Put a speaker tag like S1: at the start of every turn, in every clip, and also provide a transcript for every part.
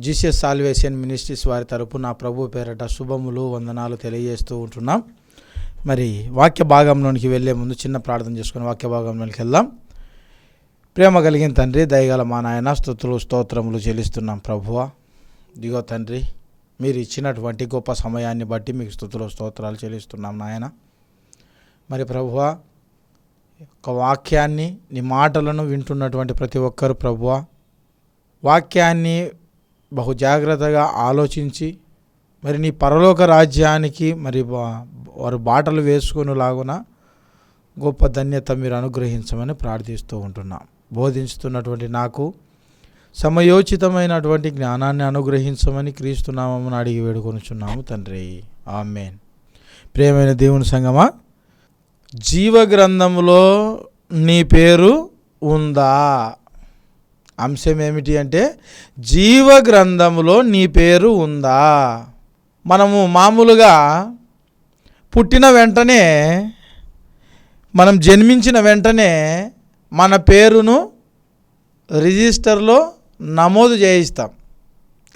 S1: Jesus salvation ministries వారి తరపు నా ప్రభు పేరట శుభములు వందనాలు తెలియజేస్తూ ఉంటున్నాం. మరి వాక్య భాగంలోనికి వెళ్ళే ముందు చిన్న ప్రార్థన చేసుకుని వాక్య భాగంలోనికి వెళ్దాం. ప్రేమ కలిగిన తండ్రి దయగల మా నాయన స్థుతులు స్తోత్రములు చెల్లిస్తున్నాం ప్రభువ. దిగో తండ్రి మీరు ఇచ్చినటువంటి గొప్ప సమయాన్ని బట్టి మీకు స్థుతులు స్తోత్రాలు చెల్లిస్తున్నాం నాయన. మరి ప్రభువ ఒక వాక్యాన్ని నీ మాటలను వింటున్నటువంటి ప్రతి ఒక్కరు ప్రభువ. వాక్యాన్ని బహు జాగ్రత్తగా ఆలోచించి మరి నీ పరలోక రాజ్యానికి మరి వారు బాటలు వేసుకునేలాగున గొప్ప ధన్యత మీరు అనుగ్రహించమని ప్రార్థిస్తూ ఉంటున్నాం. బోధించుతున్నటువంటి నాకు సమయోచితమైనటువంటి జ్ఞానాన్ని అనుగ్రహించమని క్రీస్తునామని అడిగి వేడుకొనుచున్నాము తండ్రి. ఆమెన్. ప్రేమైన దేవుని సంగమా జీవ గ్రంథంలో నీ పేరు ఉందా? అంశం ఏమిటి అంటే జీవ గ్రంథములో నీ పేరు ఉందా? మనము మామూలుగా పుట్టిన వెంటనే మనం జన్మించిన వెంటనే మన పేరును రిజిస్టర్లో నమోదు చేయిస్తాం.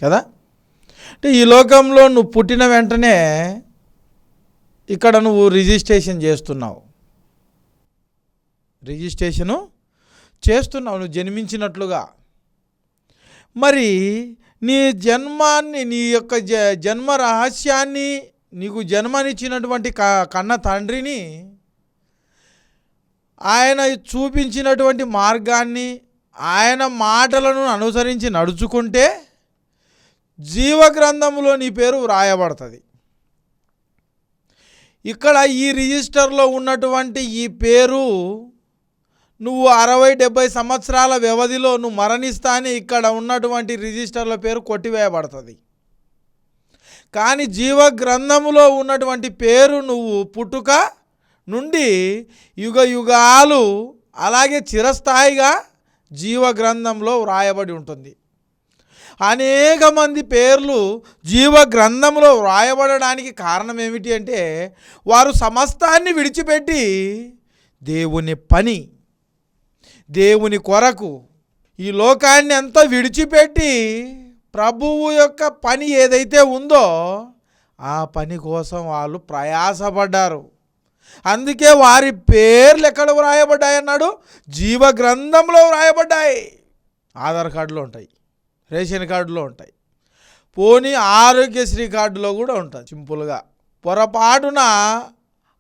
S1: కదా? అంటే ఈ లోకంలో నువ్వు పుట్టిన వెంటనే ఇక్కడ నువ్వు రిజిస్ట్రేషన్ చేస్తున్నావు. రిజిస్ట్రేషను చేస్తున్నావు నువ్వు జన్మించినట్లుగా. మరి నీ జన్మాన్ని నీ యొక్క జ జన్మ రహస్యాన్ని నీకు జన్మనిచ్చినటువంటి క కన్న తండ్రిని ఆయన చూపించినటువంటి మార్గాన్ని ఆయన మాటలను అనుసరించి నడుచుకుంటే జీవగ్రంథంలో నీ పేరు వ్రాయబడుతుంది. ఇక్కడ ఈ రిజిస్టర్లో ఉన్నటువంటి ఈ పేరు నువ్వు అరవై డెబ్బై సంవత్సరాల వ్యవధిలో నువ్వు మరణిస్తానే ఇక్కడ ఉన్నటువంటి రిజిస్టర్ల పేరు కొట్టివేయబడుతుంది. కానీ జీవ గ్రంథములో ఉన్నటువంటి పేరు నువ్వు పుట్టుక నుండి యుగ యుగాలు అలాగే చిరస్థాయిగా జీవ గ్రంథంలో వ్రాయబడి ఉంటుంది. అనేక మంది పేర్లు జీవ గ్రంథంలో వ్రాయబడడానికి కారణం ఏమిటి అంటే వారు సమస్తాన్ని విడిచిపెట్టి దేవుని పని దేవుని కొరకు ఈ లోకాన్ని అంతా విడిచిపెట్టి ప్రభువు యొక్క పని ఏదైతే ఉందో ఆ పని కోసం వాళ్ళు ప్రయాసపడ్డారు. అందుకే వారి పేర్లు ఎక్కడ వ్రాయబడ్డాయి అన్నాడు? జీవ గ్రంథంలో వ్రాయబడ్డాయి. ఆధార్ కార్డులో ఉంటాయి. రేషన్ కార్డులో ఉంటాయి. పోనీ ఆరోగ్యశ్రీ కార్డులో కూడా ఉంటుంది. సింపుల్గా. పొరపాటున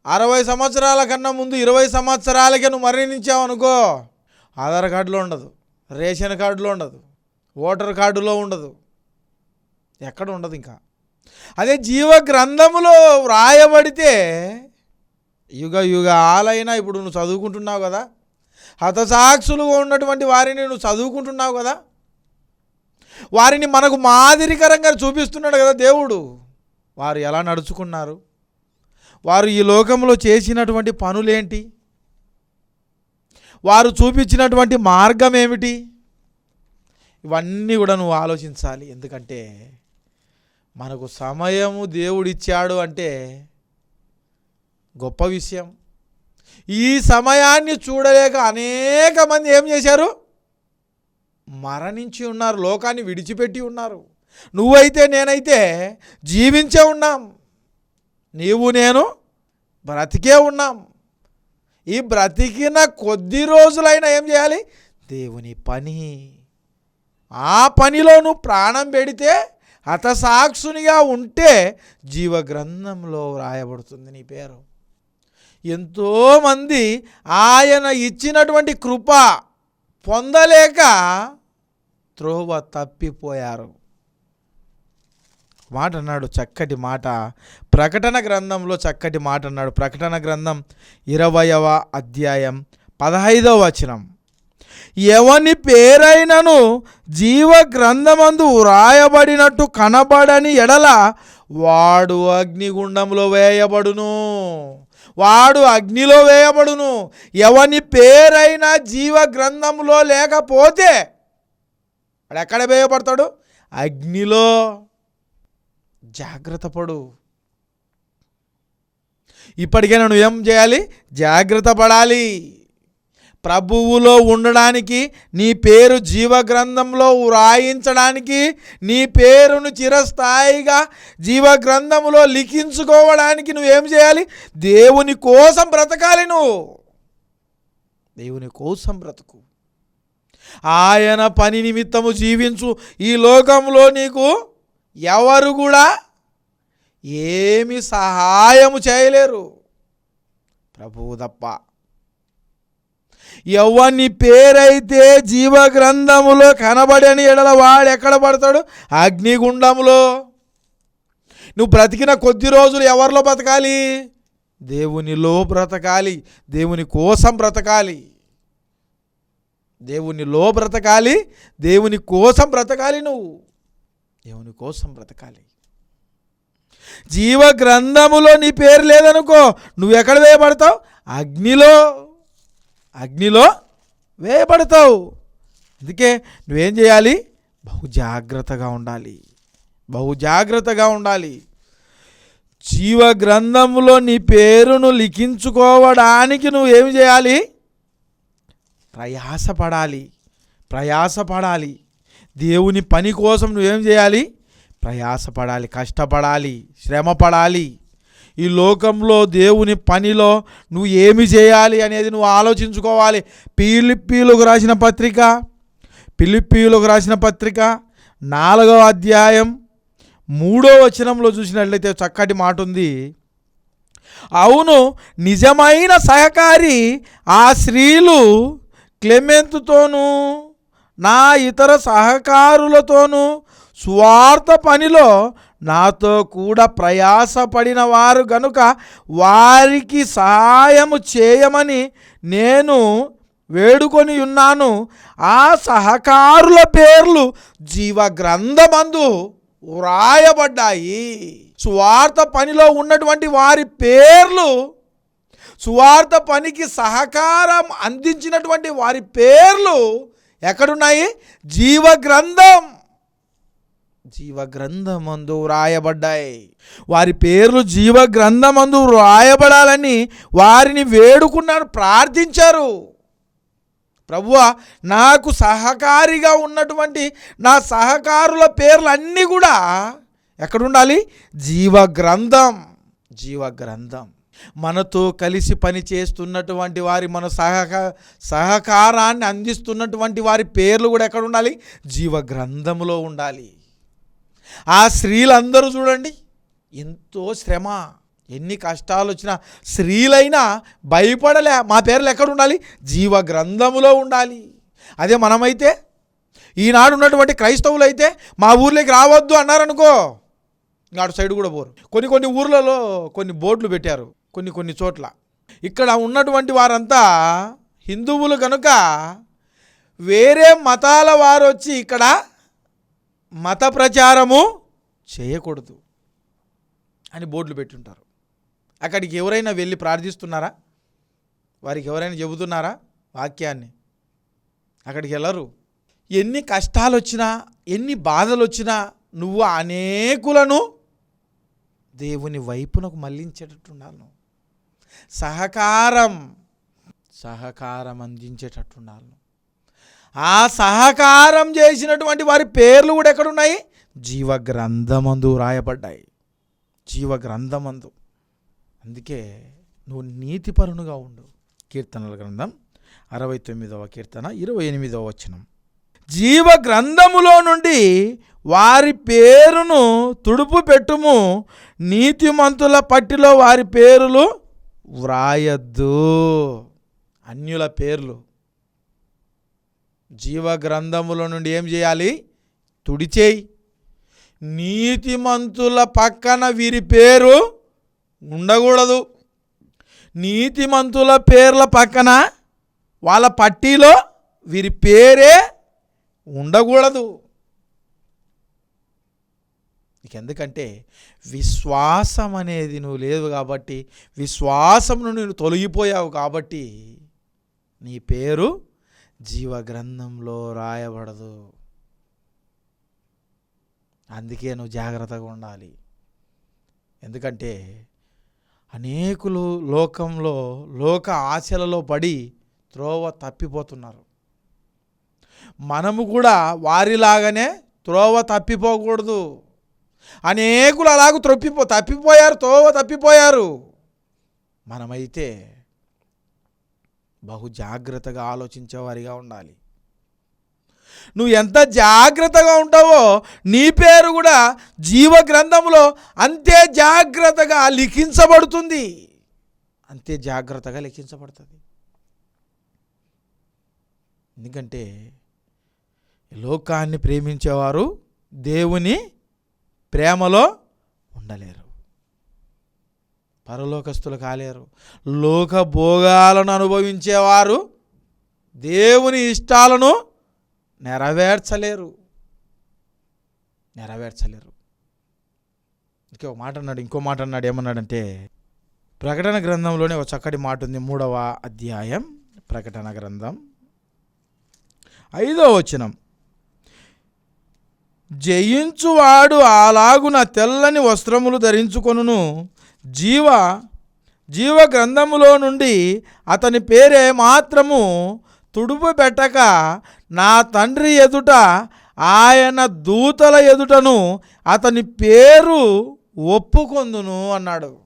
S1: అరవై సంవత్సరాల కన్నా ముందు ఇరవై సంవత్సరాలకే నువ్వు మరణించావు అనుకో ఆధార్ కార్డులో ఉండదు రేషన్ కార్డులో ఉండదు ఓటర్ కార్డులో ఉండదు. ఎక్కడ ఉండదు ఇంకా. అదే జీవ గ్రంథములో వ్రాయబడితే యుగ యుగ ఇప్పుడు నువ్వు చదువుకుంటున్నావు కదా హతసాక్షులుగా ఉన్నటువంటి వారిని నువ్వు చదువుకుంటున్నావు కదా వారిని మనకు మాదిరికరంగా చూపిస్తున్నాడు కదా దేవుడు. వారు ఎలా నడుచుకున్నారు? వారు ఈ లోకంలో చేసినటువంటి పనులేంటి? వారు చూపించినటువంటి మార్గం ఏమిటి? ఇవన్నీ కూడా నువ్వు ఆలోచించాలి. ఎందుకంటే మనకు సమయము దేవుడిచ్చాడు అంటే గొప్ప విషయం. ఈ సమయాన్ని చూడలేక అనేక మంది ఏం చేశారు? మరణించి ఉన్నారు లోకాన్ని విడిచిపెట్టి ఉన్నారు. నువ్వైతే నేనైతే జీవించే ఉన్నాం. నీవు నేను బ్రతికే ఉన్నాం. ఈ బ్రతికిన కొద్ది రోజులైనా ఏం చేయాలి? దేవుని పని. ఆ పనిలో నువ్వు ప్రాణం పెడితే హతసాక్షునిగా ఉంటే జీవగ్రంథంలో వ్రాయబడుతుంది నీ పేరు. ఎంతోమంది ఆయన ఇచ్చినటువంటి కృప పొందలేక త్రోవ తప్పిపోయారు. మాట అన్నాడు చక్కటి మాట. ప్రకటన గ్రంథంలో చక్కటి మాట అన్నాడు ప్రకటన గ్రంథం ఇరవయవ అధ్యాయం పదహైదవ వచనం. ఎవని పేరైనను జీవ గ్రంథమందు వ్రాయబడినట్టు కనబడని ఎడల వాడు అగ్నిగుండంలో వేయబడును. వాడు అగ్నిలో వేయబడును. ఎవని పేరైనా జీవ గ్రంథంలో లేకపోతే వాడు ఎక్కడ వేయబడతాడు? అగ్నిలో. జాగ్రత్త పడు. ఇప్పటికైనా నువ్వు ఏం చేయాలి? జాగ్రత్త పడాలి. ప్రభువులో ఉండడానికి నీ పేరు జీవగ్రంథంలో వ్రాయించడానికి నీ పేరును చిరస్థాయిగా జీవగ్రంథంలో లిఖించుకోవడానికి నువ్వేం చేయాలి? దేవుని కోసం బ్రతకాలి నువ్వు. దేవుని కోసం బ్రతుకు. ఆయన పని నిమిత్తము జీవించు. ఈ లోకంలో నీకు ఎవరు కూడా ఏమి సహాయము చేయలేరు. ప్రభువు తప్ప. ఎవని పేరైతే జీవగ్రంథములో కనబడని ఎడల వాడు ఎక్కడ పడతాడు? అగ్నిగుండములో. నువ్వు బ్రతికిన కొద్ది రోజులు ఎవరిలో బ్రతకాలి? దేవునిలో బ్రతకాలి. దేవుని కోసం బ్రతకాలి. దేవునిలో బ్రతకాలి. దేవుని కోసం బ్రతకాలి నువ్వు. దేవుని కోసం బ్రతకాలి. జీవ గ్రంథములో నీ పేరు లేదనుకో నువ్వు ఎక్కడ వేయబడతావు? అగ్నిలో అగ్నిలో వేయబడతావు. అందుకే నువ్వేం చేయాలి? బహు జాగ్రత్తగా ఉండాలి. బహు జాగ్రత్తగా ఉండాలి. జీవ గ్రంథములో నీ పేరును లిఖించుకోవడానికి నువ్వు ఏమి చేయాలి? ప్రయాసపడాలి. ప్రయాసపడాలి. దేవుని పని కోసం నువ్వేం చేయాలి? ప్రయాసపడాలి కష్టపడాలి శ్రమపడాలి. ఈ లోకంలో దేవుని పనిలో నువ్వు ఏమి చేయాలి అనేది నువ్వు ఆలోచించుకోవాలి. పిలిప్పీలకు రాసిన పత్రిక పిలిప్పీలకు రాసిన పత్రిక నాలుగవ అధ్యాయం మూడో వచనంలో చూసినట్లయితే చక్కటి మాట ఉంది. అవును నిజమైన సహకారి ఆ స్త్రీలు క్లెమెంతుతోనూ నా ఇతర సహకారులతోనూ స్వార్థ పనిలో నాతో కూడా ప్రయాసపడిన వారు గనుక వారికి సహాయము చేయమని నేను వేడుకొని ఉన్నాను. ఆ సహకారుల పేర్లు జీవ గ్రంథమందు వ్రాయబడ్డాయి. స్వార్థ పనిలో ఉన్నటువంటి వారి పేర్లు స్వార్థ పనికి సహకారం అందించినటువంటి వారి పేర్లు ఎక్కడున్నాయి? జీవ గ్రంథం జీవ గ్రంథమందు వ్రాయబడ్డాయి. వారి పేర్లు జీవ గ్రంథమందు వ్రాయబడాలని వారిని వేడుకున్నారు ప్రార్థించారు. ప్రభువ నాకు సహకారిగా ఉన్నటువంటి నా సహకారుల పేర్లు అన్నీ కూడా ఎక్కడుండాలి? జీవ గ్రంథం జీవ గ్రంథం మనతో కలిసి పని చేస్తున్నటువంటి వారి మన సహక సహకారాన్ని అందిస్తున్నటువంటి వారి పేర్లు కూడా ఎక్కడ ఉండాలి జీవ గ్రంథములో ఉండాలి. ఆ స్త్రీలందరూ చూడండి ఎంతో శ్రమ ఎన్ని కష్టాలు వచ్చినా స్త్రీలైనా భయపడలే. మా పేర్లు ఎక్కడ ఉండాలి? జీవ గ్రంథములో ఉండాలి. అదే మనమైతే ఈనాడు ఉన్నటువంటి క్రైస్తవులు అయితే మా ఊర్లోకి రావద్దు అన్నారనుకో అటు సైడ్ కూడా పోరు. కొన్ని కొన్ని ఊర్లలో కొన్ని బోర్డులు పెట్టారు కొన్ని కొన్ని చోట్ల. ఇక్కడ ఉన్నటువంటి వారంతా హిందువులు కనుక వేరే మతాల వారు వచ్చి ఇక్కడ మత ప్రచారము చేయకూడదు అని బోర్డులు పెట్టుంటారు. అక్కడికి ఎవరైనా వెళ్ళి ప్రార్థిస్తున్నారా? వారికి ఎవరైనా చెబుతున్నారా వాక్యాన్ని? అక్కడికి వెళ్ళరు. ఎన్ని కష్టాలు వచ్చినా ఎన్ని బాధలు వచ్చినా నువ్వు అనేకులను దేవుని వైపునకు మళ్ళించేటట్టు ఉండాలి నువ్వు సహకారం సహకారం అందించేటట్టు ఉండాలి ఆ సహకారం చేసినటువంటి వారి పేర్లు కూడా ఎక్కడున్నాయి? జీవ గ్రంథమందు రాయబడ్డాయి జీవ గ్రంథమందు అందుకే నువ్వు నీతిపరునుగా ఉండు. కీర్తనల గ్రంథం అరవై తొమ్మిదవ కీర్తన ఇరవై ఎనిమిదవ వచనం. జీవ గ్రంథములో నుండి వారి పేరును తుడుపు పెట్టుము నీతిమంతుల పట్టిలో వారి పేర్లు వ్రాయద్దు. అన్యుల పేర్లు. జీవ గ్రంథములో నుండి ఏం చేయాలి? తుడిచేయి. నీతిమంతుల పక్కన వీరి పేరు ఉండకూడదు. నీతిమంతుల పేర్ల పక్కన వాళ్ళ పట్టీలో వీరి పేరే ఉండకూడదు. ఎందుకంటే విశ్వాసం అనేది నువ్వు లేదు కాబట్టి విశ్వాసం నుండి నువ్వు తొలగిపోయావు కాబట్టి నీ పేరు జీవ గ్రంథంలో రాయబడదు. అందుకే నువ్వు జాగ్రత్తగా ఉండాలి. ఎందుకంటే అనేకులు లోకంలో లోక ఆశలలో పడి త్రోవ తప్పిపోతున్నారు. మనము కూడా వారిలాగానే త్రోవ తప్పిపోకూడదు. అనేకులు అలాగ త్రొప్పిపో తప్పిపోయారు త్రోవ తప్పిపోయారు. మనమైతే బహు జాగ్రత్తగా ఆలోచించేవారిగా ఉండాలి. నువ్వు ఎంత జాగ్రత్తగా ఉంటావో నీ పేరు కూడా జీవ గ్రంథంలో అంతే జాగ్రత్తగా లిఖించబడుతుంది. అంతే జాగ్రత్తగా లిఖించబడుతుంది. ఎందుకంటే లోకాన్ని ప్రేమించేవారు దేవుని ప్రేమలో ఉండలేరు. పరలోకస్తులు కాలేరు. లోక భోగాలను అనుభవించేవారు దేవుని ఇష్టాలను నెరవేర్చలేరు. నెరవేర్చలేరు. ఇంకో మాట అన్నాడు ఇంకో మాట అన్నాడు ఏమన్నాడంటే ప్రకటన గ్రంథంలోనే ఒక చక్కటి మాట ఉంది మూడవ అధ్యాయం ప్రకటన గ్రంథం. ఐదో వచనం. జయించువాడు అలాగున తెల్లని వస్త్రములు ధరించుకొనును జీవ జీవ గ్రంథములో నుండి అతని పేరే మాత్రము తుడుపు పెట్టక నా తండ్రి ఎదుట ఆయన దూతల ఎదుటను అతని పేరు ఒప్పుకొందును అన్నాడు.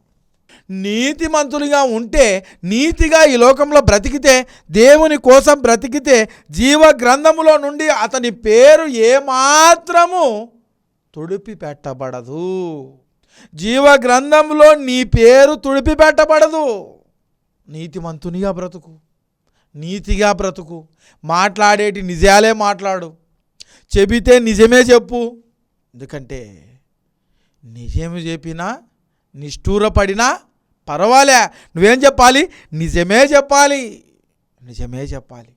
S1: నీతిమంతులుగా ఉంటే నీతిగా ఈ లోకంలో బ్రతికితే దేవుని కోసం బ్రతికితే జీవ గ్రంథములో నుండి అతని పేరు ఏమాత్రము తుడిపి పెట్టబడదు జీవ గ్రంథంలో నీ పేరు తుడిపి పెట్టబడదు నీతిమంతునిగా బ్రతుకు. నీతిగా బ్రతుకు. మాట్లాడేటి నిజాలే మాట్లాడు. చెబితే నిజమే చెప్పు. ఎందుకంటే నిజం చెప్పినా నిష్ఠూరపడినా పర్వాలే. నువ్వేం చెప్పాలి? నిజమే చెప్పాలి. నిజమే చెప్పాలి.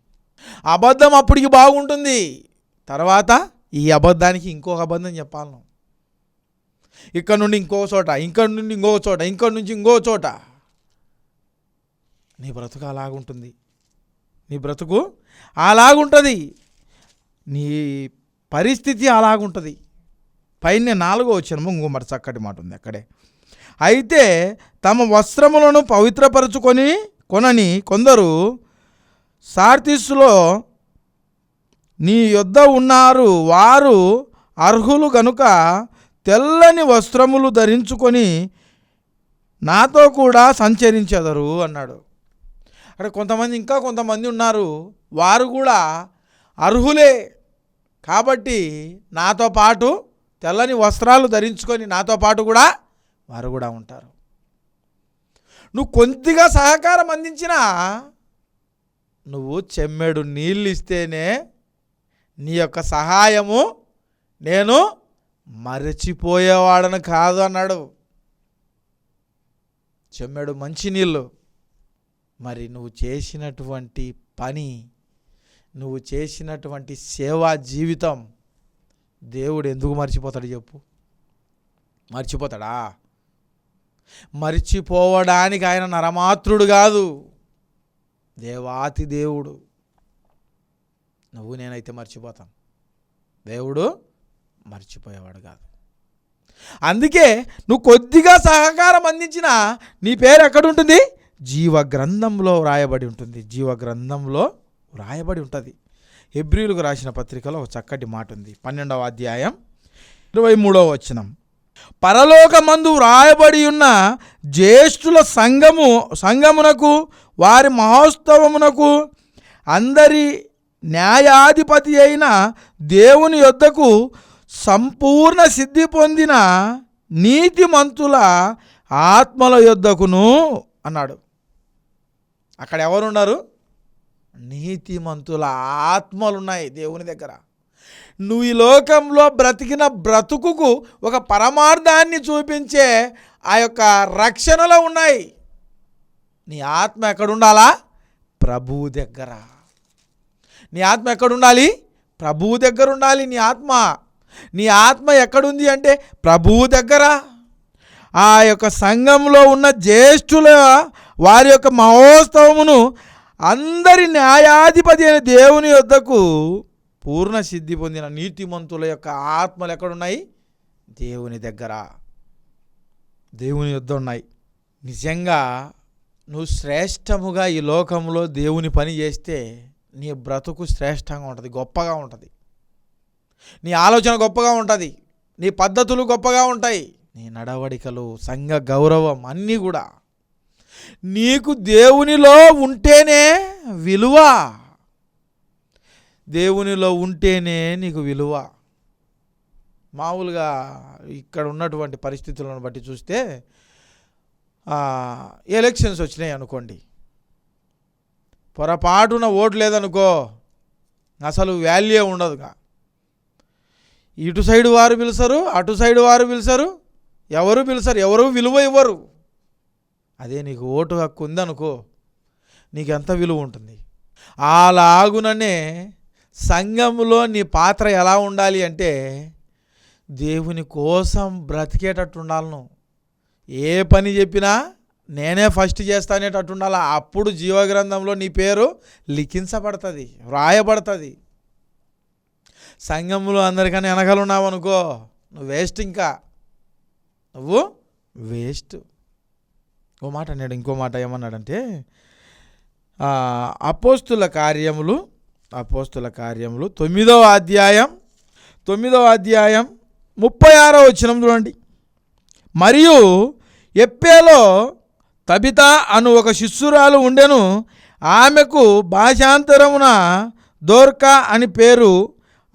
S1: అబద్ధం అప్పటికి బాగుంటుంది. తర్వాత ఈ అబద్ధానికి ఇంకొక అబద్ధం చెప్పాలను ఇక్కడ నుండి ఇంకో చోట ఇక్కడ నుండి ఇంకో చోట ఇక్కడ నుంచి ఇంకో చోట. నీ బ్రతుకు అలాగుంటుంది. నీ బ్రతుకు అలాగుంటుంది. నీ పరిస్థితి అలాగుంటుంది. పైన నాలుగో వచ్చినము ఇంకో మరి చక్కటి మాట ఉంది అక్కడే. అయితే తమ వస్త్రములను పవిత్రపరచుకొని కొనని కొందరు సార్తిస్సులో నీ యొద్ద ఉన్నారు. వారు అర్హులు గనుక తెల్లని వస్త్రములు ధరించుకొని నాతో కూడా సంచరించెదరు అన్నాడు. అక్కడ కొంతమంది ఇంకా కొంతమంది ఉన్నారు. వారు కూడా అర్హులే కాబట్టి నాతో పాటు తెల్లని వస్త్రాలు ధరించుకొని నాతో పాటు కూడా వారు కూడా ఉంటారు. నువ్వు కొద్దిగా సహకారం అందించినా నువ్వు చెమ్మెడు నీళ్ళు ఇస్తేనే నీ యొక్క సహాయము నేను మరచిపోయేవాడని కాదు అన్నాడు. చెమ్మెడు మంచినీళ్ళు మరి నువ్వు చేసినటువంటి పని నువ్వు చేసినటువంటి సేవా జీవితం దేవుడు ఎందుకు మర్చిపోతాడు చెప్పు. మర్చిపోతాడా? మర్చిపోవడానికి ఆయన నరమాత్రుడు కాదు దేవాతి దేవుడు. నువ్వు నేనైతే మర్చిపోతాను. దేవుడు మర్చిపోయేవాడు కాదు. అందుకే నువ్వు కొద్దిగా సహకారం అందించినా నీ పేరు ఎక్కడుంటుంది? జీవ గ్రంథంలో వ్రాయబడి ఉంటుంది. జీవ గ్రంథంలో వ్రాయబడి ఉంటుంది. హెబ్రిలకు రాసిన పత్రికలో ఒక చక్కటి మాట ఉంది. పన్నెండవ అధ్యాయం ఇరవై మూడవ వచనం. పరలోకమందు వ్రాయబడి ఉన్న జ్యేష్ఠుల సంఘము సంఘమునకు వారి మహోత్సవమునకు అందరి న్యాయాధిపతి అయిన దేవుని యొద్దకు సంపూర్ణ సిద్ధి పొందిన నీతిమంతుల ఆత్మల యొద్దకును అన్నాడు. అక్కడ ఎవరున్నారు? నీతిమంతుల ఆత్మలు ఉన్నాయి దేవుని దగ్గర. నువ్వు ఈ లోకంలో బ్రతికిన బ్రతుకుకు ఒక పరమార్థాన్ని చూపించే ఆ యొక్క రక్షణలో ఉన్నాయి. నీ ఆత్మ ఎక్కడుండాలా? ప్రభువు దగ్గర. నీ ఆత్మ ఎక్కడుండాలి? ప్రభువు దగ్గర ఉండాలి నీ ఆత్మ. నీ ఆత్మ ఎక్కడుంది అంటే ప్రభువు దగ్గర. ఆ యొక్క సంఘంలో ఉన్న జ్యేష్ఠుల వారి యొక్క మహోత్సవమును అందరి న్యాయాధిపతి అయిన దేవుని యొద్దకు పూర్ణ సిద్ధి పొందిన నీతిమంతుల యొక్క ఆత్మలు ఎక్కడున్నాయి? దేవుని దగ్గర. దేవుని యొద్ద ఉన్నాయి. నిజంగా నువ్వు శ్రేష్టముగా ఈ లోకంలో దేవుని పని చేస్తే నీ బ్రతుకు శ్రేష్టంగా ఉంటుంది గొప్పగా ఉంటుంది. నీ ఆలోచన గొప్పగా ఉంటుంది నీ పద్ధతులు గొప్పగా ఉంటాయి. నీ నడవడికలు సంఘ గౌరవం అన్నీ కూడా నీకు దేవునిలో ఉంటేనే విలువ. దేవునిలో ఉంటేనే నీకు విలువ. మామూలుగా ఇక్కడ ఉన్నటువంటి పరిస్థితులను బట్టి చూస్తే ఎలక్షన్స్ వచ్చినాయి అనుకోండి. పొరపాటున ఓటు లేదనుకో అసలు వాల్యూ ఉండదుగా. ఇటు సైడ్ వారు పిలుస్తారు అటు సైడ్ వారు పిలుస్తారు ఎవరు పిలుస్తారు ఎవరు విలువ ఇవ్వరు. అదే నీకు ఓటు హక్కు ఉందనుకో నీకు ఎంత విలువ ఉంటుంది? అలాగుననే సంఘంలో నీ పాత్ర ఎలా ఉండాలి అంటే దేవుని కోసం బ్రతికేటట్టు ఉండాలను. ఏ పని చెప్పినా నేనే ఫస్ట్ చేస్తానేటట్టు ఉండాలి? అప్పుడు జీవగ్రంథంలో నీ పేరు లిఖించబడుతుంది వ్రాయబడుతుంది. సంఘంలో అందరికన్నా వెనకలున్నావు అనుకో నువ్వు వేస్ట్ ఇంకా. నువ్వు వేస్ట్. ఓ మాట అన్నాడు ఇంకో మాట ఏమన్నాడంటే అపోస్తుల కార్యములు అపోస్తుల కార్యములు తొమ్మిదవ అధ్యాయం తొమ్మిదవ అధ్యాయం ముప్పై ఆరో వచ్చినం చూడండి. మరియు ఎప్పేలో తబిత అను ఒక శిష్యురాలు ఉండెను ఆమెకు భాషాంతరమున దోర్కా అని పేరు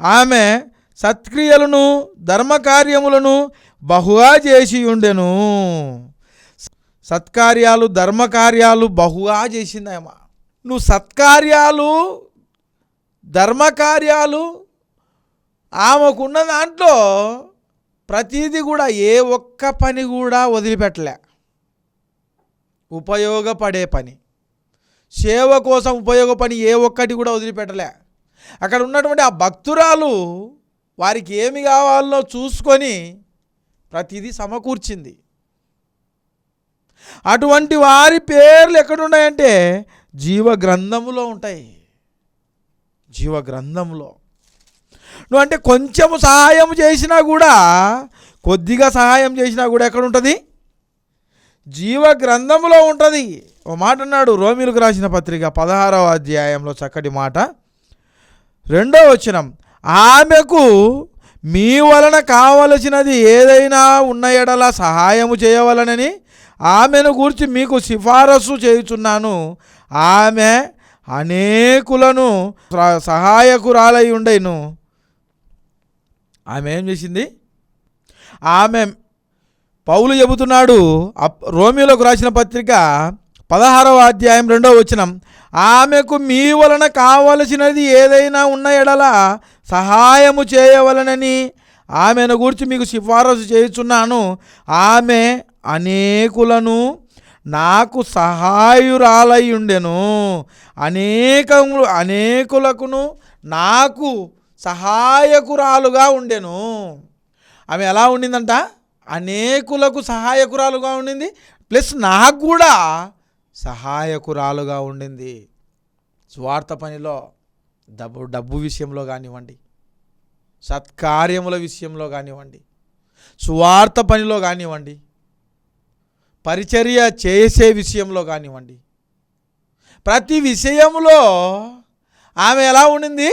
S1: ఆమె సత్క్రియలను ధర్మకార్యములను బహుగా చేసి ఉండెను. సత్కార్యాలు ధర్మకార్యాలు బహుగా చేసిందేమా నువ్వు సత్కార్యాలు ధర్మకార్యాలు ఆమెకున్న దాంట్లో ప్రతిదీ కూడా ఏ ఒక్క పని కూడా వదిలిపెట్టలే. ఉపయోగపడే పని. సేవ కోసం ఉపయోగపని ఏ ఒక్కటి కూడా వదిలిపెట్టలే. అక్కడ ఉన్నటువంటి ఆ భక్తురాలు వారికి ఏమి కావాలో చూసుకొని ప్రతిదీ సమకూర్చింది. అటువంటి వారి పేర్లు ఎక్కడున్నాయంటే జీవ గ్రంథములో ఉంటాయి. జీవ గ్రంథంలో నువ్వు అంటే కొంచెము సహాయం చేసినా కూడా కొద్దిగా సహాయం చేసినా కూడా ఎక్కడ ఉంటుంది జీవ గ్రంథంలో ఉంటుంది. ఓ మాట అన్నాడు రోమిలకు రాసిన పత్రిక పదహారవ అధ్యాయంలో చక్కటి మాట. రెండో వచనం ఆమెకు మీ వలన కావలసినది ఏదైనా ఉన్న ఎడల సహాయము చేయవలనని ఆమెను గూర్చి మీకు సిఫారసు చేయుచున్నాను. ఆమె అనేకులను సహాయకురాలై ఉండేను ఆమె ఏం చేసింది? ఆమె పౌలు చెబుతున్నాడు అప్- రోమియోలకు రాసిన పత్రిక పదహారవ అధ్యాయం రెండవ వచనం. ఆమెకు మీ వలన కావలసినది ఏదైనా ఉన్న ఎడల సహాయము చేయవలనని ఆమెను గురించి మీకు సిఫారసు చేయుచున్నాను. ఆమె అనేకులను నాకు సహాయురాలై ఉండెను అనేకములు అనేకులకును నాకు సహాయకురాలుగా ఉండెను. ఆమె ఎలా ఉండిందంట? అనేకులకు సహాయకురాలుగా ఉండింది. ప్లస్ నాకు కూడా సహాయకురాలుగా ఉండింది. స్వార్థ పనిలో డబ్బు డబ్బు విషయంలో కానివ్వండి సత్కార్యముల విషయంలో కానివ్వండి స్వార్థ పనిలో కానివ్వండి పరిచర్య చేసే విషయంలో కానివ్వండి ప్రతి విషయంలో ఆమె ఎలా ఉండింది?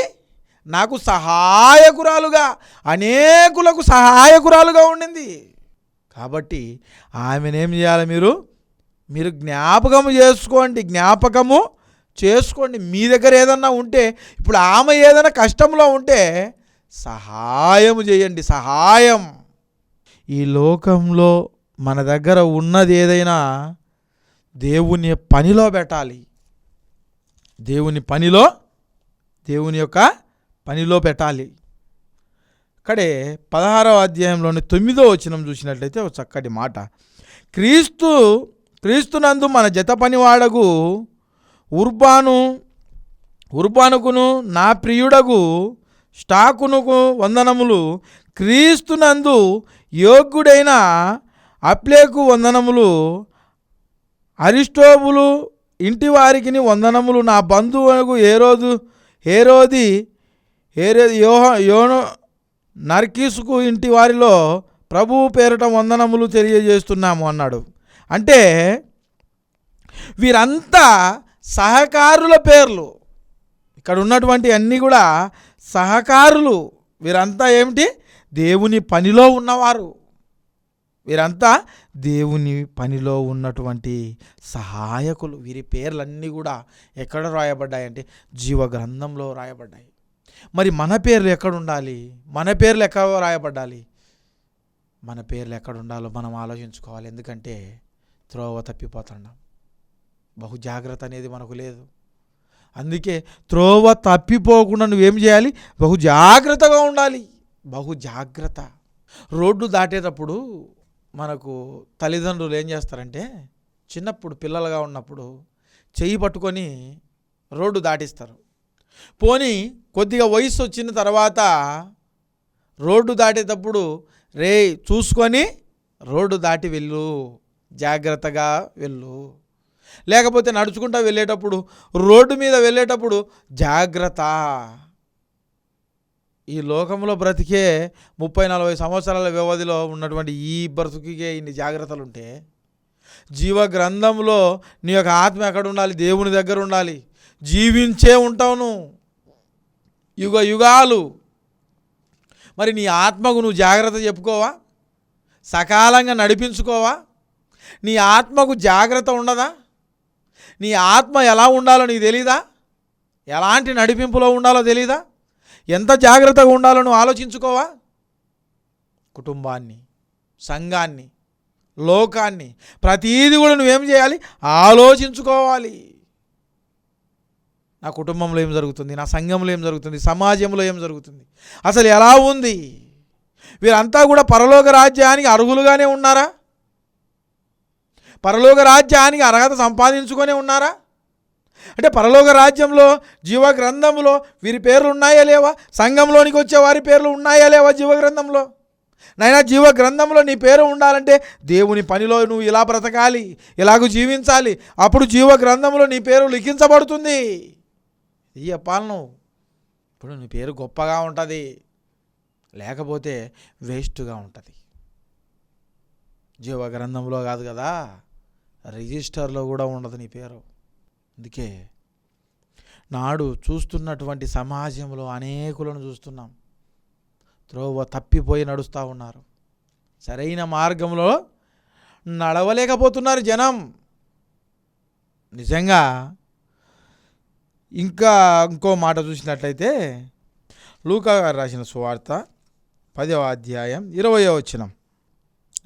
S1: నాకు సహాయకురాలుగా అనేకులకు సహాయకురాలుగా ఉండింది. కాబట్టి ఆమెనేం చేయాలి మీరు? మీరు జ్ఞాపకము చేసుకోండి జ్ఞాపకము చేసుకోండి. మీ దగ్గర ఏదన్నా ఉంటే ఇప్పుడు ఆమె ఏదైనా కష్టంలో ఉంటే సహాయం చేయండి సహాయం. ఈ లోకంలో మన దగ్గర ఉన్నది ఏదైనా దేవుని పనిలో పెట్టాలి. దేవుని పనిలో దేవుని యొక్క పనిలో పెట్టాలి. ఇక్కడే పదహారవ అధ్యాయంలోని తొమ్మిదో వచనం చూసినట్లయితే ఒక చక్కటి మాట. క్రీస్తు క్రీస్తునందు మన జత పనివాడగు ఉర్బాను ఉర్బానుకును నా ప్రియుడగు స్టాకునుకు వందనములు క్రీస్తునందు యోగ్యుడైన అప్లేకు వందనములు అరిస్టోబులు ఇంటి వారికి వందనములు నా బంధువులకు ఏ రోజు ఏ రోజు ఏ యోహ యోనో నర్కీసుకు ఇంటి వారిలో ప్రభువు పేరట వందనములు తెలియజేస్తున్నాము అన్నాడు. అంటే వీరంతా సహకారుల పేర్లు. ఇక్కడ ఉన్నటువంటి అన్నీ కూడా సహకారులు. వీరంతా ఏమిటి? దేవుని పనిలో ఉన్నవారు. వీరంతా దేవుని పనిలో ఉన్నటువంటి సహాయకులు. వీరి పేర్లన్నీ కూడా ఎక్కడ రాయబడ్డాయంటే జీవ గ్రంథంలో రాయబడ్డాయి. మరి మన పేర్లు ఎక్కడ ఉండాలి మన పేర్లు ఎక్కడ రాయబడ్డాలి? మన పేర్లు ఎక్కడ ఉండాలో మనం ఆలోచించుకోవాలి. ఎందుకంటే త్రోవ తప్పిపోతున్నాం బహు జాగ్రత్త అనేది మనకు లేదు. అందుకే త్రోవ తప్పిపోకుండా నువ్వేం చేయాలి? బహు జాగ్రత్తగా ఉండాలి. బహు జాగ్రత్త. రోడ్డు దాటేటప్పుడు మనకు తల్లిదండ్రులు ఏం చేస్తారంటే చిన్నప్పుడు పిల్లలుగా ఉన్నప్పుడు చెయ్యి పట్టుకొని రోడ్డు దాటిస్తారు. పోనీ కొద్దిగా వయసు వచ్చిన తర్వాత రోడ్డు దాటేటప్పుడు రే చూసుకొని రోడ్డు దాటి వెళ్ళు. జాగ్రత్తగా వెళ్ళు. లేకపోతే నడుచుకుంటా వెళ్ళేటప్పుడు రోడ్డు మీద వెళ్ళేటప్పుడు జాగ్రత్త. ఈ లోకంలో బ్రతికే ముప్పై నలభై సంవత్సరాల వ్యవధిలో ఉన్నటువంటి ఈ బ్రతుకికే ఇన్ని జాగ్రత్తలు ఉంటే జీవ గ్రంథంలో నీ యొక్క ఆత్మ ఎక్కడ ఉండాలి? దేవుని దగ్గర ఉండాలి. జీవించే ఉంటావు యుగ యుగాలు. మరి నీ ఆత్మకు నువ్వు జాగ్రత్త చెప్పుకోవా? సకాలంగా నడిపించుకోవా? నీ ఆత్మకు జాగ్రత్త ఉండదా? నీ ఆత్మ ఎలా ఉండాలో నీకు తెలీదా? ఎలాంటి నడిపింపులో ఉండాలో తెలీదా? ఎంత జాగ్రత్తగా ఉండాలో నువ్వు ఆలోచించుకోవా? కుటుంబాన్ని సంఘాన్ని లోకాన్ని ప్రతీది కూడా నువ్వేం చేయాలి? ఆలోచించుకోవాలి. నా కుటుంబంలో ఏం జరుగుతుంది? నా సంఘంలో ఏం జరుగుతుంది? సమాజంలో ఏం జరుగుతుంది? అసలు ఎలా ఉంది? వీరంతా కూడా పరలోక రాజ్యానికి అర్హులుగానే ఉన్నారా? పరలోక రాజ్యానికి అర్హత సంపాదించుకొనే ఉన్నారా? అంటే పరలోక రాజ్యంలో జీవ గ్రంథంలో వీరి పేర్లు ఉన్నాయా లేవా? సంఘంలోనికి వచ్చే వారి పేర్లు ఉన్నాయా లేవా జీవ గ్రంథంలో? నైనా జీవ గ్రంథంలో నీ పేరు ఉండాలంటే దేవుని పనిలో నువ్వు ఇలా బ్రతకాలి ఇలాగూ జీవించాలి. అప్పుడు జీవ గ్రంథంలో నీ పేరు లిఖించబడుతుంది. ఇది చెప్పాలి నువ్వు. ఇప్పుడు నీ పేరు గొప్పగా ఉంటుంది లేకపోతే వేస్ట్గా ఉంటుంది. జీవ గ్రంథంలో కాదు కదా. రిజిస్టర్లో కూడా ఉండదు నీ పేరు. అందుకే నాడు చూస్తున్నటువంటి సమాజంలో అనేకులను చూస్తున్నాం. త్రోవ తప్పిపోయి నడుస్తూ ఉన్నారు. సరైన మార్గంలో నడవలేకపోతున్నారు జనం. నిజంగా ఇంకా ఇంకో మాట చూసినట్లయితే లూకా గారు రాసిన సువార్త పదవ అధ్యాయం ఇరవయో వచ్చినం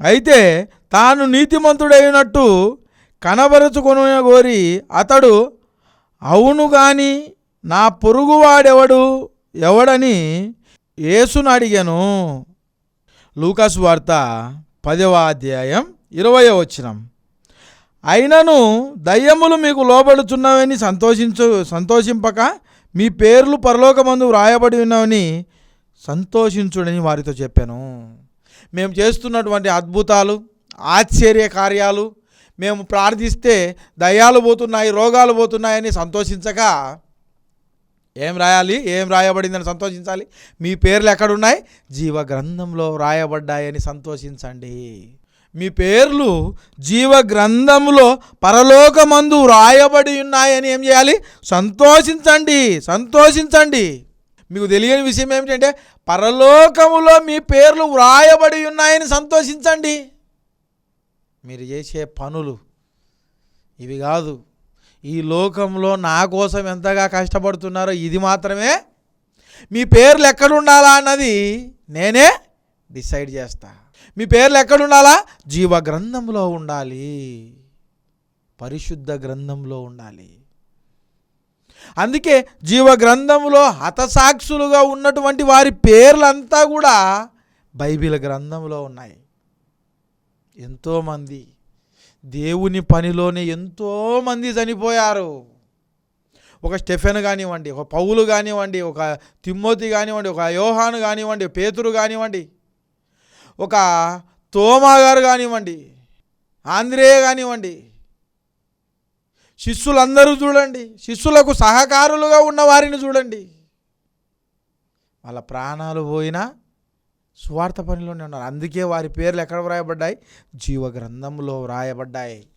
S1: అయితే తాను నీతిమంతుడైనట్టు కనబరుచుకొని గోరి అతడు అవును గాని నా పొరుగువాడెవడు? ఎవడని యేసును అడిగాను. లూకాసు వార్త పదవ అధ్యాయం ఇరవై వచ్చినం అయినను దయ్యములు మీకు లోబడుచున్నవని సంతోషించు సంతోషింపక మీ పేర్లు పరలోకమందు వ్రాయబడి ఉన్నవని సంతోషించుడని వారితో చెప్పాను. మేము చేస్తున్నటువంటి అద్భుతాలు ఆశ్చర్య కార్యాలు మేము ప్రార్థిస్తే దయ్యాలు పోతున్నాయి రోగాలు పోతున్నాయని సంతోషించక. ఏం రాయాలి? ఏం రాయబడిందని సంతోషించాలి? మీ పేర్లు ఎక్కడున్నాయి? జీవ గ్రంథంలో రాయబడ్డాయని సంతోషించండి. మీ పేర్లు జీవ గ్రంథంలో పరలోకమందు రాయబడి ఉన్నాయని ఏం చేయాలి? సంతోషించండి సంతోషించండి. మీకు తెలియని విషయం ఏమిటంటే పరలోకములో మీ పేర్లు వ్రాయబడి ఉన్నాయని సంతోషించండి. మీరు చేసే పనులు ఇవి కాదు. ఈ లోకంలో నా కోసం ఎంతగా కష్టపడుతున్నారో ఇది మాత్రమే. మీ పేర్లు ఎక్కడుండాలా అన్నది నేనే డిసైడ్ చేస్తా. మీ పేర్లు ఎక్కడుండాలా? జీవ గ్రంథంలో ఉండాలి. పరిశుద్ధ గ్రంథంలో ఉండాలి. అందుకే జీవ గ్రంథంలో హతసాక్షులుగా ఉన్నటువంటి వారి పేర్లంతా కూడా బైబిల్ గ్రంథంలో ఉన్నాయి. ఎంతోమంది దేవుని పనిలోనే ఎంతోమంది చనిపోయారు. ఒక స్టెఫెన్ కానివ్వండి ఒక పౌలు కానివ్వండి ఒక తిమ్మోతి కానివ్వండి ఒక యోహాను కానివ్వండి పేతురు కానివ్వండి ఒక తోమా గారు కానివ్వండి ఆంధ్రేయ కానివ్వండి శిష్యులందరూ చూడండి శిష్యులకు సహకారులుగా ఉన్న వారిని చూడండి. వాళ్ళ ప్రాణాలు పోయినా స్వార్థ పనిలోనే ఉన్నారు. అందుకే వారి పేర్లు ఎక్కడ వ్రాయబడ్డాయి? జీవ గ్రంథంలో వ్రాయబడ్డాయి.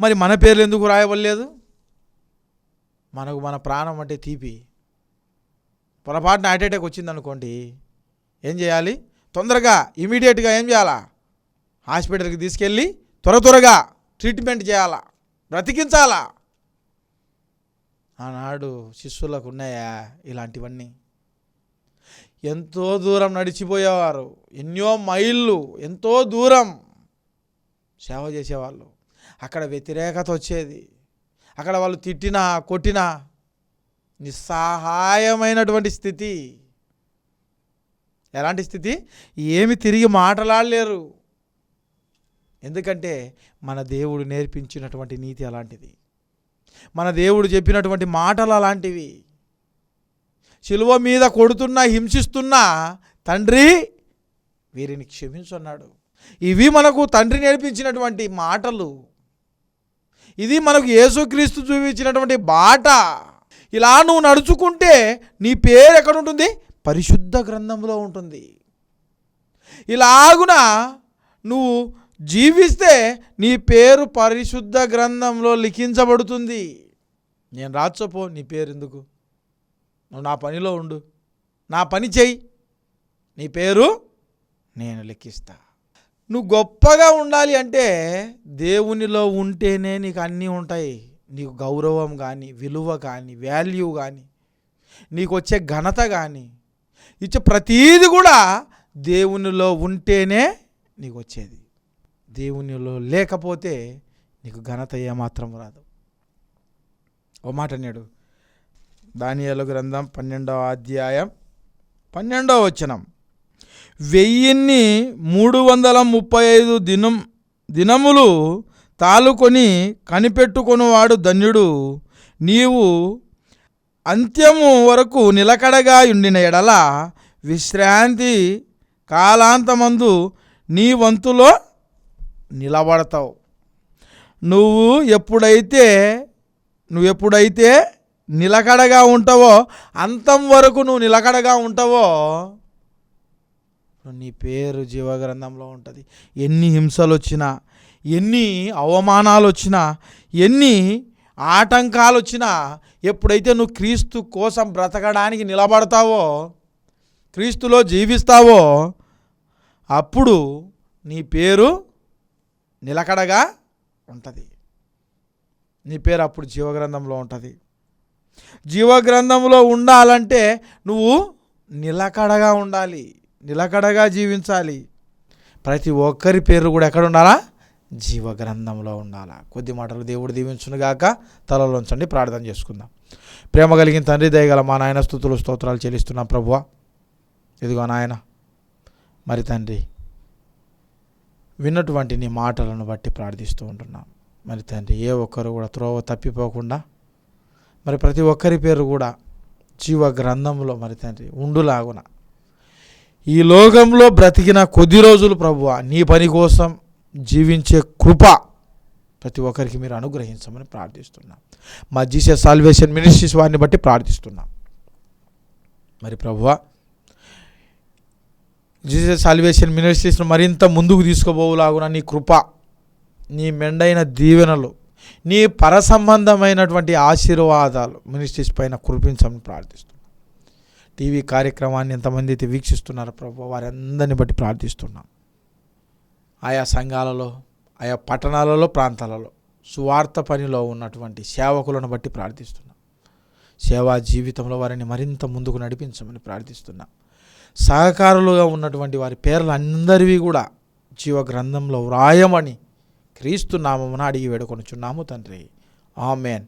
S1: మరి మన పేర్లు ఎందుకు రాయబడలేదు మనకు మన ప్రాణం అంటే తీపి. పొరపాటున హార్ట్ అటాక్ వచ్చింది అనుకోండి ఏం చేయాలి? తొందరగా ఇమీడియట్గా ఏం చేయాలా? హాస్పిటల్కి తీసుకెళ్ళి త్వర త్వరగా ట్రీట్మెంట్ చేయాలా? బ్రతికించాలా? ఆనాడు శిష్యులకు ఉన్నాయా ఇలాంటివన్నీ? ఎంతో దూరం నడిచిపోయేవారు. ఎన్నో మైళ్ళు ఎంతో దూరం సేవ చేసేవాళ్ళు. అక్కడ వ్యతిరేకత వచ్చేది. అక్కడ వాళ్ళు తిట్టినా కొట్టినా నిస్సహాయమైనటువంటి స్థితి. ఎలాంటి స్థితి? ఏమి తిరిగి మాట్లాడలేరు. ఎందుకంటే మన దేవుడు నేర్పించినటువంటి నీతి అలాంటిది. మన దేవుడు చెప్పినటువంటి మాటలు అలాంటివి. శిలువ మీద కొడుతున్నా హింసిస్తున్నా తండ్రి వీరిని క్షమించున్నాడు. ఇవి మనకు తండ్రి నేర్పించినటువంటి మాటలు. ఇది మనకు యేసుక్రీస్తు చూపించినటువంటి బాట. ఇలా నువ్వు నడుచుకుంటే నీ పేరు ఎక్కడ ఉంటుంది పరిశుద్ధ గ్రంథంలో ఉంటుంది. ఇలాగున నువ్వు జీవిస్తే నీ పేరు పరిశుద్ధ గ్రంథంలో లిఖించబడుతుంది. నేను రాచపో నీ పేరు ఎందుకు? నువ్వు నా పనిలో ఉండు. నా పని చెయ్యి. నీ పేరు నేను లెక్కిస్తా నువ్వు గొప్పగా ఉండాలి అంటే దేవునిలో ఉంటేనే నీకు అన్నీ ఉంటాయి. నీకు గౌరవం కానీ విలువ కానీ వాల్యూ కానీ నీకు వచ్చే ఘనత కానీ ఇచ్చే ప్రతీది కూడా దేవునిలో ఉంటేనే నీకు వచ్చేది. దేవునిలో లేకపోతే నీకు ఘనత ఏమాత్రం రాదు. ఓ మాట నేడు. దానియలు గ్రంథం పన్నెండవ అధ్యాయం పన్నెండవ వచనం. వెయ్యిన్ని మూడు వందల ముప్పై ఐదు దినం దినములు తాలుకొని కనిపెట్టుకునివాడు ధన్యుడు. నీవు అంత్యము వరకు నిలకడగా ఉండిన ఎడల విశ్రాంతి కాలాంతమందు నీ వంతులో నిలబడతావు. నువ్వు ఎప్పుడైతే నువ్వు ఎప్పుడైతే నిలకడగా ఉంటావో అంతం వరకు నువ్వు నిలకడగా ఉంటావో నీ పేరు జీవగ్రంథంలో ఉంటుంది. ఎన్ని హింసలు వచ్చినా ఎన్ని అవమానాలు వచ్చినా ఎన్ని ఆటంకాలు వచ్చినా ఎప్పుడైతే నువ్వు క్రీస్తు కోసం బ్రతకడానికి నిలబడతావో క్రీస్తులో జీవిస్తావో అప్పుడు నీ పేరు నిలకడగా ఉంటుంది. నీ పేరు అప్పుడు జీవగ్రంథంలో ఉంటుంది. జీవగ్రంథంలో ఉండాలంటే నువ్వు నిలకడగా ఉండాలి నిలకడగా జీవించాలి. ప్రతి ఒక్కరి పేరు కూడా ఎక్కడ ఉండాలా? జీవగ్రంథంలో ఉండాలా. కొద్ది మాటలు దేవుడు దీవించునుగాక తలలోంచండి ప్రార్థన చేసుకుందాం. ప్రేమ కలిగిన తండ్రి దయగల మా నాయన స్థుతులు స్తోత్రాలు చెల్లిస్తున్నాం ప్రభువ. ఇదిగో నాయన మరి తండ్రి విన్నటువంటి నీ మాటలను బట్టి ప్రార్థిస్తూ ఉంటున్నాం. మరి తండ్రి ఏ ఒక్కరు కూడా త్రోవ తప్పిపోకుండా మరి ప్రతి ఒక్కరి పేరు కూడా జీవ గ్రంథంలో మరి తండ్రి ఉండులాగున. ఈ లోకంలో బ్రతికిన కొద్ది రోజులు ప్రభువ నీ పని కోసం జీవించే కృప ప్రతి ఒక్కరికి మీరు అనుగ్రహించమని ప్రార్థిస్తున్నాం. మా జీసస్ సాల్వేషన్ మినిస్ట్రీస్ వారిని బట్టి ప్రార్థిస్తున్నాం. మరి ప్రభువ జీసస్ సాల్వేషన్ మినిస్ట్రీస్ను మరింత ముందుకు తీసుకుపోవులాగున నీ కృప నీ మెండైన దీవెనలు నీ పర సంబంధమైనటువంటి ఆశీర్వాదాలు మినిస్ట్రీస్ పైన కురిపించమని ప్రార్థిస్తున్నాను టీవీ కార్యక్రమాన్ని ఎంతమంది అయితే వీక్షిస్తున్నారో ప్రభు వారందరిని బట్టి ప్రార్థిస్తున్నాం. ఆయా సంఘాలలో ఆయా పట్టణాలలో ప్రాంతాలలో సువార్త పనిలో ఉన్నటువంటి సేవకులను బట్టి ప్రార్థిస్తున్నాం. సేవా జీవితంలో వారిని మరింత ముందుకు నడిపించమని ప్రార్థిస్తున్నాం. సహకారులుగా ఉన్నటువంటి వారి పేర్లు అందరివి కూడా జీవ గ్రంథంలో వ్రాయమని క్రీస్తు నామమున అడిగి వేడుకొనుచున్నాము తండ్రి. ఆమెన్.